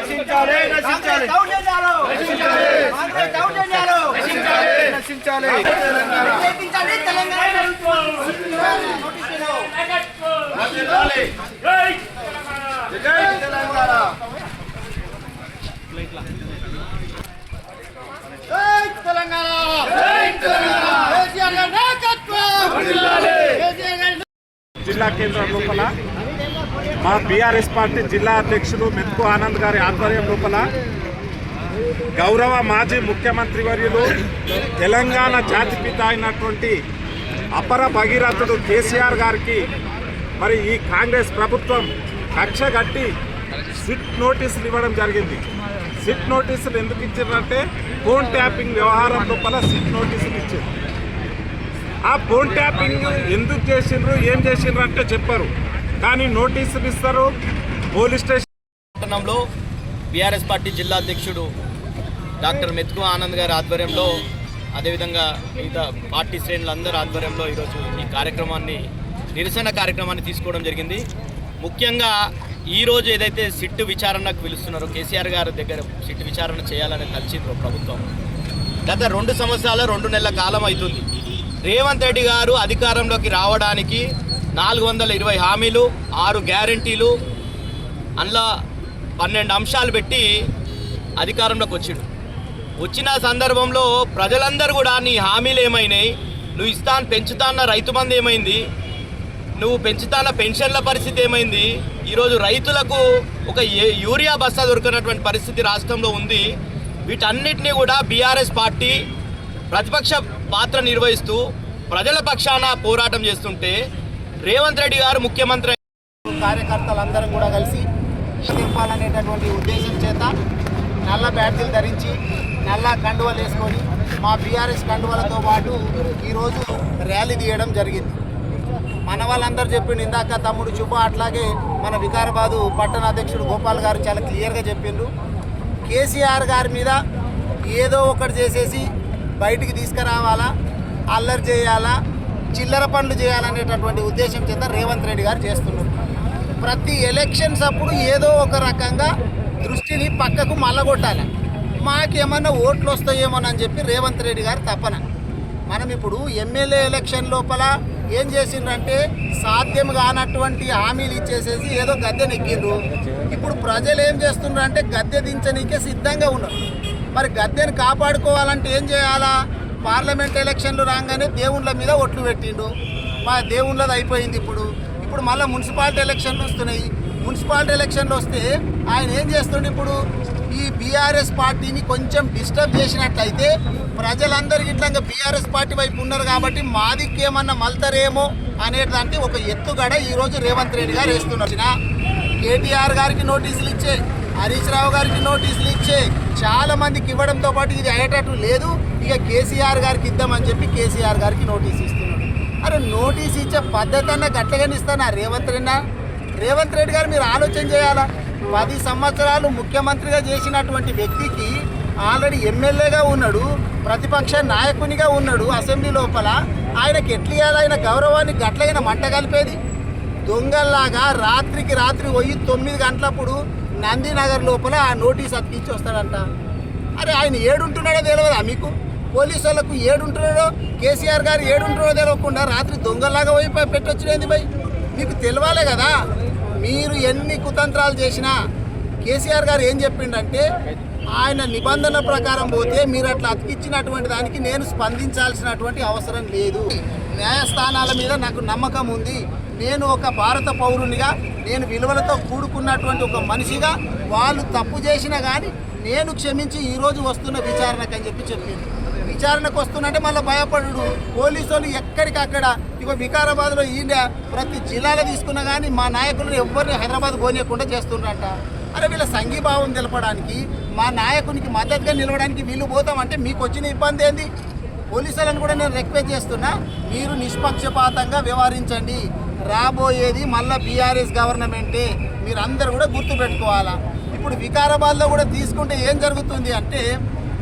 నశించాలి నశించాలి దౌర్జన్యాలు కాంగ్రెస్ దౌర్జన్యాలు నశించాలి వ్యతిరేకించండి తెలంగాణ నోటీసులు. వర్ధిల్లాలి. జై తెలంగాణ జై తెలంగాణ కేసీఆర్ గారి నాయకత్వం కేసీఆర్ గారి జిల్లా కేంద్రం లోపల మా బీఆర్ఎస్ పార్టీ జిల్లా అధ్యక్షులు మెత్కు ఆనంద్ గారి ఆధ్వర్యం లోపల గౌరవ మాజీ ముఖ్యమంత్రి వర్యులు తెలంగాణ జాతిపిత అయినటువంటి అపర భగీరథుడు కేసీఆర్ గారికి మరి ఈ కాంగ్రెస్ ప్రభుత్వం కక్ష కట్టి సిట్ నోటీసులు ఇవ్వడం జరిగింది. సిట్ నోటీసులు ఎందుకు ఇచ్చారంటే ఫోన్ ట్యాపింగ్ వ్యవహారం లోపల సిట్ నోటీసులు ఇచ్చారు. ఆ ఫోన్ ట్యాపింగ్ ఎందుకు చేసిండ్రు ఏం చేసిండ్రు అంటే చెప్పారు. కానీ నోటీసులు ఇస్తారు. పోలీస్ స్టేషన్ పట్టణంలో బీఆర్ఎస్ పార్టీ జిల్లా అధ్యక్షుడు డాక్టర్ మెత్కు ఆనంద్ గారి ఆధ్వర్యంలో అదేవిధంగా మిగతా పార్టీ శ్రేణులందరి ఆధ్వర్యంలో ఈరోజు ఈ కార్యక్రమాన్ని నిరసన కార్యక్రమాన్ని తీసుకోవడం జరిగింది. ముఖ్యంగా ఈరోజు ఏదైతే సిట్టు విచారణకు పిలుస్తున్నారో కేసీఆర్ గారి దగ్గర సిట్టు విచారణ చేయాలని తలిచిందో ప్రభుత్వం. గత రెండు సంవత్సరాల రెండు నెలల కాలం అవుతుంది. రేవంత్ రెడ్డి గారు అధికారంలోకి రావడానికి నాలుగు వందల ఇరవై హామీలు ఆరు గ్యారంటీలు అందులో పన్నెండు అంశాలు పెట్టి అధికారంలోకి వచ్చిండు. వచ్చిన సందర్భంలో ప్రజలందరూ కూడా నీ హామీలు ఏమైనాయి? నువ్వు ఇస్తాను పెంచుతాన్న రైతు మంది ఏమైంది? నువ్వు పెంచుతాన్న పెన్షన్ల పరిస్థితి ఏమైంది? ఈరోజు రైతులకు ఒక ఏ- యూరియా బస్తా దొరికినటువంటి పరిస్థితి రాష్ట్రంలో ఉంది. వీటన్నిటినీ కూడా బీఆర్ఎస్ పార్టీ ప్రతిపక్ష పాత్ర నిర్వహిస్తూ ప్రజల పక్షాన పోరాటం చేస్తుంటే రేవంత్ రెడ్డి గారు ముఖ్యమంత్రి కార్యకర్తలందరం కూడా కలిసి నింపాలనేటటువంటి ఉద్దేశం చేత నల్ల బ్యాటరీలు ధరించి నల్ల కండువలు వేసుకొని మా బీఆర్ఎస్ కండువలతో పాటు ఈరోజు ర్యాలీ తీయడం జరిగింది. మన వాళ్ళందరూ చెప్పిండు ఇందాక తమ్ముడు చూప అట్లాగే మన వికారాబాదు పట్టణ అధ్యక్షుడు గోపాల్ గారు చాలా క్లియర్గా చెప్పిండ్రు కేసీఆర్ గారి మీద ఏదో ఒకటి చేసేసి బయటికి తీసుకురావాలా అల్లరి చేయాలా చిల్లర పనులు చేయాలనేటటువంటి ఉద్దేశం చేత రేవంత్ రెడ్డి గారు చేస్తున్నారు. ప్రతి ఎలక్షన్స్ అప్పుడు ఏదో ఒక రకంగా దృష్టిని పక్కకు మల్లగొట్టాలి మాకేమన్నా ఓట్లు వస్తాయేమోనని చెప్పి రేవంత్ రెడ్డి గారు తపన. మనం ఇప్పుడు ఎమ్మెల్యే ఎలక్షన్ లోపల ఏం చేసిండ్రంటే సాధ్యం కానటువంటి హామీలు ఇచ్చేసేసి ఏదో గద్దె నెగ్గిండ్రు ఇప్పుడు ప్రజలు ఏం చేస్తుండ్రు అంటే గద్దె దించనీకే సిద్ధంగా ఉన్నారు. మరి గద్దెని కాపాడుకోవాలంటే ఏం చేయాలా? పార్లమెంట్ ఎలక్షన్లు రాగానే దేవుళ్ళ మీద ఒట్లు పెట్టిండు. మా దేవుళ్ళది అయిపోయింది ఇప్పుడు. ఇప్పుడు మళ్ళీ మున్సిపాలిటీ ఎలక్షన్లు వస్తున్నాయి. మున్సిపాలిటీ ఎలక్షన్లు వస్తే ఆయన ఏం చేస్తుండే ఇప్పుడు? ఈ బీఆర్ఎస్ పార్టీని కొంచెం డిస్టర్బ్ చేసినట్లయితే ప్రజలందరికీ ఇట్లా బీఆర్ఎస్ పార్టీ వైపు ఉన్నారు కాబట్టి మాదికి ఏమన్నా మల్తారేమో అనేదానికి ఒక ఎత్తుగడ ఈరోజు రేవంత్ రెడ్డి గారు వేస్తున్నారు. కేటీఆర్ గారికి నోటీసులు ఇచ్చే హరీష్ రావు గారికి నోటీసులు ఇచ్చే చాలా మందికి ఇవ్వడంతో పాటు ఇది అయ్యేటట్టు లేదు. ఇక కేసీఆర్ గారికి ఇద్దామని చెప్పి కేసీఆర్ గారికి నోటీస్ ఇస్తున్నాడు. అరే నోటీస్ ఇచ్చే పద్ధతి అన్న గట్లగానే ఇస్తానా రేవంత్ రెడ్డి రేవంత్ రెడ్డి గారు మీరు ఆలోచన చేయాలా? పది సంవత్సరాలు ముఖ్యమంత్రిగా చేసినటువంటి వ్యక్తికి ఆల్రెడీ ఎమ్మెల్యేగా ఉన్నాడు ప్రతిపక్ష నాయకునిగా ఉన్నాడు అసెంబ్లీ లోపల. ఆయనకి ఎట్లా ఆయన గౌరవాన్ని గట్లగిన మంట కలిపేది. దొంగల్లాగా రాత్రికి రాత్రి పోయి తొమ్మిది గంటలప్పుడు నందినగర్ లోపల ఆ నోటీస్ అతికించి వస్తాడంట. అరే ఆయన ఏడుంటున్నాడో తెలియదా మీకు? పోలీసు వాళ్ళకు ఏడుంటున్నాడో కేసీఆర్ గారు ఏడుంటున్నాడో తెలవకుండా రాత్రి దొంగలాగా పోయి పెట్టొచ్చినది భయ్? మీకు తెలియాలే కదా? మీరు ఎన్ని కుతంత్రాలు చేసినా కేసీఆర్ గారు ఏం చెప్పిండంటే ఆయన నిబంధన ప్రకారం పోతే మీరు అట్లా అతికిచ్చినటువంటి దానికి నేను స్పందించాల్సినటువంటి అవసరం లేదు. న్యాయస్థానాల మీద నాకు నమ్మకం ఉంది. నేను ఒక భారత పౌరునిగా నేను విలువలతో కూడుకున్నటువంటి ఒక మనిషిగా వాళ్ళు తప్పు చేసినా కానీ నేను క్షమించి ఈరోజు వస్తున్న విచారణకని చెప్పి చెప్పింది. విచారణకు వస్తున్నట్టే మళ్ళీ భయపడు పోలీసు వాళ్ళు ఎక్కడికక్కడ ఇక వికారాబాద్లో ఈయన ప్రతి జిల్లాలో తీసుకున్నా కానీ మా నాయకులను ఎవరిని హైదరాబాద్ పోనీయకుండా చేస్తుండ్రంట. అరే వీళ్ళ సంఘీభావం తెలపడానికి మా నాయకునికి మద్దతుగా నిలవడానికి వీళ్ళు పోతామంటే మీకు వచ్చిన ఇబ్బంది ఏంది? పోలీసులను కూడా నేను రిక్వెస్ట్ చేస్తున్నా మీరు నిష్పక్షపాతంగా వ్యవహరించండి. రాబోయేది మళ్ళీ బీఆర్ఎస్ గవర్నమెంటే. మీరందరూ కూడా గుర్తుపెట్టుకోవాలా. ఇప్పుడు వికారాబాద్లో కూడా తీసుకుంటే ఏం జరుగుతుంది అంటే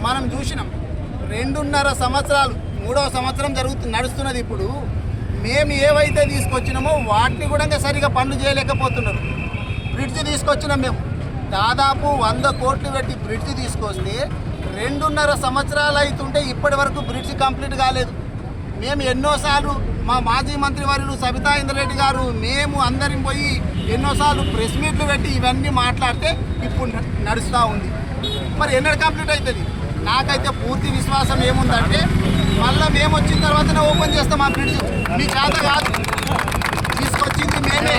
మనం చూసినాం. రెండున్నర సంవత్సరాలు మూడవ సంవత్సరం జరుగుతుంది నడుస్తున్నది ఇప్పుడు. మేము ఏవైతే తీసుకొచ్చినామో వాటిని కూడా సరిగా పనులు చేయలేకపోతున్నారు. బ్రిడ్జ్ తీసుకొచ్చినాం మేము. దాదాపు వంద కోట్లు పెట్టి బ్రిడ్జ్ తీసుకొస్తే రెండున్నర సంవత్సరాలు అవుతుంటే ఇప్పటి వరకు బ్రిడ్జ్ కంప్లీట్ కాలేదు. మేము ఎన్నోసార్లు మా మాజీ మంత్రి వారు సబితా ఇంద్రెడ్డి గారు మేము అందరం పోయి ఎన్నోసార్లు ప్రెస్ మీట్లు పెట్టి ఇవన్నీ మాట్లాడితే ఇప్పుడు నడుస్తూ ఉంది. మరి ఎన్నడు కంప్లీట్ అవుతుంది? నాకైతే పూర్తి విశ్వాసం ఏముందంటే మళ్ళీ మేము వచ్చిన తర్వాతనే ఓపెన్ చేస్తాం ఆ బ్రిడ్జ్ మీ చేత కాదు. తీసుకొచ్చింది మేమే.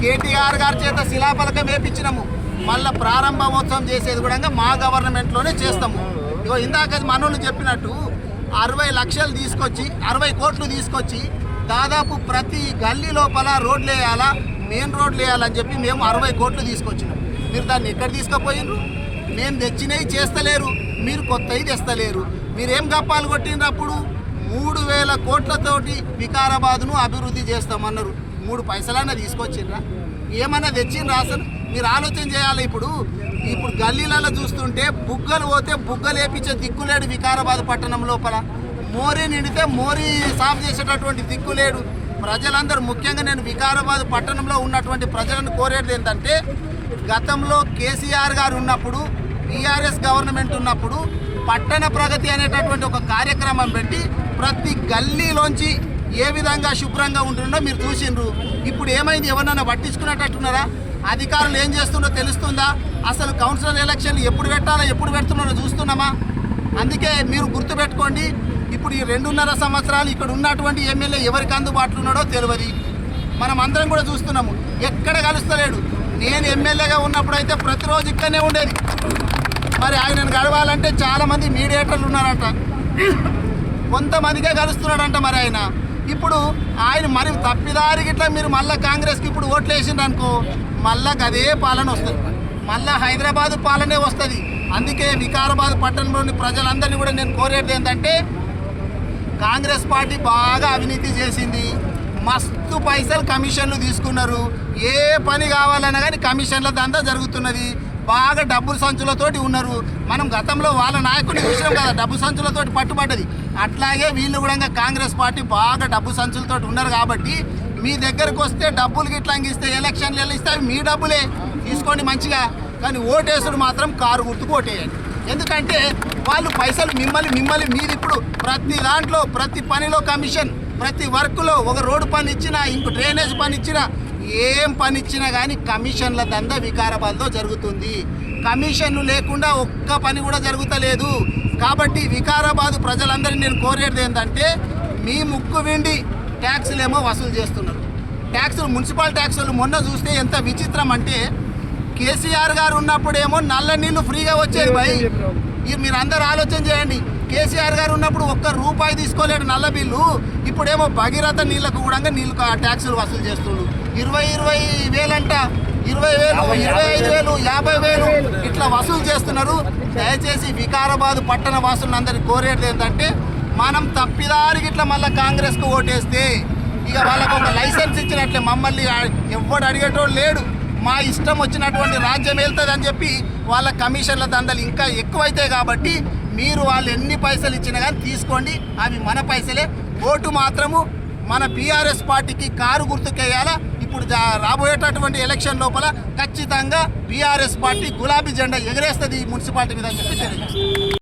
కేటీఆర్ గారి చేత శిలాఫలకం వేపించినాము. మళ్ళీ ప్రారంభోత్సవం చేసేది కూడా మా గవర్నమెంట్లోనే చేస్తాము. ఇగో ఇందాక మనోళ్ళు చెప్పినట్టు అరవై లక్షలు తీసుకొచ్చి అరవై కోట్లు తీసుకొచ్చి దాదాపు ప్రతి గల్లీ లోపల రోడ్లు వేయాలా మెయిన్ రోడ్లు వేయాలని చెప్పి మేము అరవై కోట్లు తీసుకొచ్చినాం. మీరు దాన్ని ఎక్కడ తీసుకుపోయినరు మేము తెచ్చినవి చేస్తలేరు మీరు కొత్తవి తెస్తలేరు. మీరేం గప్పాలు కొట్టినప్పుడు మూడు వేల కోట్లతోటి వికారాబాద్ను అభివృద్ధి చేస్తామన్నారు. మూడు పైసలన్నా తీసుకొచ్చిండ్రా? ఏమన్నా తెచ్చిండ్రా అసలు? మీరు ఆలోచన చేయాలి ఇప్పుడు. ఇప్పుడు గల్లీలలో చూస్తుంటే బుగ్గలు పోతే బుగ్గలు వేపించే దిక్కులేడు వికారాబాద్ పట్టణం లోపల. మోరీ నిండితే మోరీ సాఫ్ చేసేటటువంటి దిక్కులేడు ప్రజలందరూ ముఖ్యంగా నేను వికారాబాద్ పట్టణంలో ఉన్నటువంటి ప్రజలను కోరేది ఏంటంటే గతంలో కేసీఆర్ గారు ఉన్నప్పుడు టీఆర్ఎస్ గవర్నమెంట్ ఉన్నప్పుడు పట్టణ ప్రగతి అనేటటువంటి ఒక కార్యక్రమం పెట్టి ప్రతి గల్లీలోంచి ఏ విధంగా శుభ్రంగా ఉంటుందో మీరు చూసిండ్రు. ఇప్పుడు ఏమైంది? ఎవరినైనా పట్టించుకునేటట్టున్నారా? అధికారులు ఏం చేస్తుండో తెలుస్తుందా? అసలు కౌన్సిలర్ ఎలక్షన్లు ఎప్పుడు పెట్టాలో ఎప్పుడు పెడుతున్నారో చూస్తున్నామా? అందుకే మీరు గుర్తుపెట్టుకోండి ఇప్పుడు ఈ రెండున్నర సంవత్సరాలు ఇక్కడ ఉన్నటువంటి ఎమ్మెల్యే ఎవరికి అందుబాటులో ఉన్నాడో తెలియదు. మనం అందరం కూడా చూస్తున్నాము. ఎక్కడ కలుస్తలేడు. నేను ఎమ్మెల్యేగా ఉన్నప్పుడు అయితే ప్రతిరోజు ఇక్కడనే ఉండేది. మరి ఆయనను గడవాలంటే చాలామంది మీడియేటర్లు ఉన్నారంట. కొంతమందికే కలుస్తున్నాడంట మరి ఆయన. ఇప్పుడు ఆయన మరి తప్పిదారి గిట్లా మీరు మళ్ళీ కాంగ్రెస్కి ఇప్పుడు ఓట్లు వేసిండ్రు అనుకో మళ్ళా అదే పాలన వస్తుంది. మళ్ళా హైదరాబాద్ పాలనే వస్తుంది. అందుకే వికారాబాద్ పట్టణంలోని ప్రజలందరినీ కూడా నేను కోరేది ఏంటంటే కాంగ్రెస్ పార్టీ బాగా అవినీతి చేసింది. మస్తు పైసలు కమిషన్లు తీసుకున్నారు. ఏ పని కావాలన్నా కానీ కమిషన్ల దందా జరుగుతున్నది. బాగా డబ్బు సంచులతోటి ఉన్నారు. మనం గతంలో వాళ్ళ నాయకుడిని చూసినాం కదా డబ్బు సంచులతోటి పట్టుబడ్డది. అట్లాగే వీళ్ళు కూడా కాంగ్రెస్ పార్టీ బాగా డబ్బు సంచులతోటి ఉన్నారు కాబట్టి మీ దగ్గరకు వస్తే డబ్బులు గిట్లా ఇస్తే ఎలక్షన్లు ఇస్తే అవి మీ డబ్బులే. తీసుకోండి మంచిగా. కానీ ఓటేసుడు మాత్రం కారు గుర్తుకు ఓటేయండి. ఎందుకంటే వాళ్ళు పైసలు మిమ్మల్ని మిమ్మల్ని మీరు ఇప్పుడు ప్రతి దాంట్లో ప్రతి పనిలో కమిషన్ ప్రతి వర్క్లో ఒక రోడ్డు పని ఇచ్చినా ఇంకో డ్రైనేజ్ పని ఇచ్చినా ఏం పని ఇచ్చినా కానీ కమిషన్ల దందా వికారాబాద్లో జరుగుతుంది. కమిషన్లు లేకుండా ఒక్క పని కూడా జరుగుతలేదు. కాబట్టి వికారాబాద్ ప్రజలందరినీ నేను కోరేది ఏంటంటే మీ ముక్కు విండి ట్యాక్సులేమో వసూలు చేస్తున్నారు. ట్యాక్సులు మున్సిపల్ ట్యాక్సులు మొన్న చూస్తే ఎంత విచిత్రం అంటే కేసీఆర్ గారు ఉన్నప్పుడేమో నల్ల నీళ్ళు ఫ్రీగా వచ్చేది భయ్. మీరు అందరు ఆలోచన చేయండి. కేసీఆర్ గారు ఉన్నప్పుడు ఒక్క రూపాయి తీసుకోలేడు నల్ల బిల్లు. ఇప్పుడేమో భగీరథ నీళ్ళకు కూడా నీళ్ళు ట్యాక్సులు వసూలు చేస్తుండు. ఇరవై ఇరవై వేలంట. ఇరవై వేలు ఇరవై ఐదు వేలు. యాభై వేలు. ఇట్లా వసూలు చేస్తున్నారు. దయచేసి వికారాబాద్ పట్టణ వాసులందరికీ కోరేది ఏంటంటే మనం తప్పిదారికి ఇట్లా మళ్ళీ కాంగ్రెస్కు ఓటేస్తే ఇక వాళ్ళకు ఒక లైసెన్స్ ఇచ్చినట్లే మమ్మల్ని ఎవ్వడు అడిగేటోడు లేడు. మా ఇష్టం వచ్చినటువంటి రాజ్యం వెళ్తుంది అని చెప్పి వాళ్ళ కమిషన్ల దండలు ఇంకా ఎక్కువైతాయి కాబట్టి మీరు వాళ్ళు ఎన్ని పైసలు ఇచ్చినా కానీ తీసుకోండి. అవి మన పైసలే. ఓటు మాత్రము మన బీఆర్ఎస్ పార్టీకి కారు గుర్తుకేయాలా? ఇప్పుడు రాబోయేటటువంటి ఎలక్షన్ లోపల ఖచ్చితంగా బీఆర్ఎస్ పార్టీ గులాబీ జెండా ఎగరేస్తుంది ఈ మున్సిపాలిటీ మీద అని చెప్పి తెలియజేస్తుంది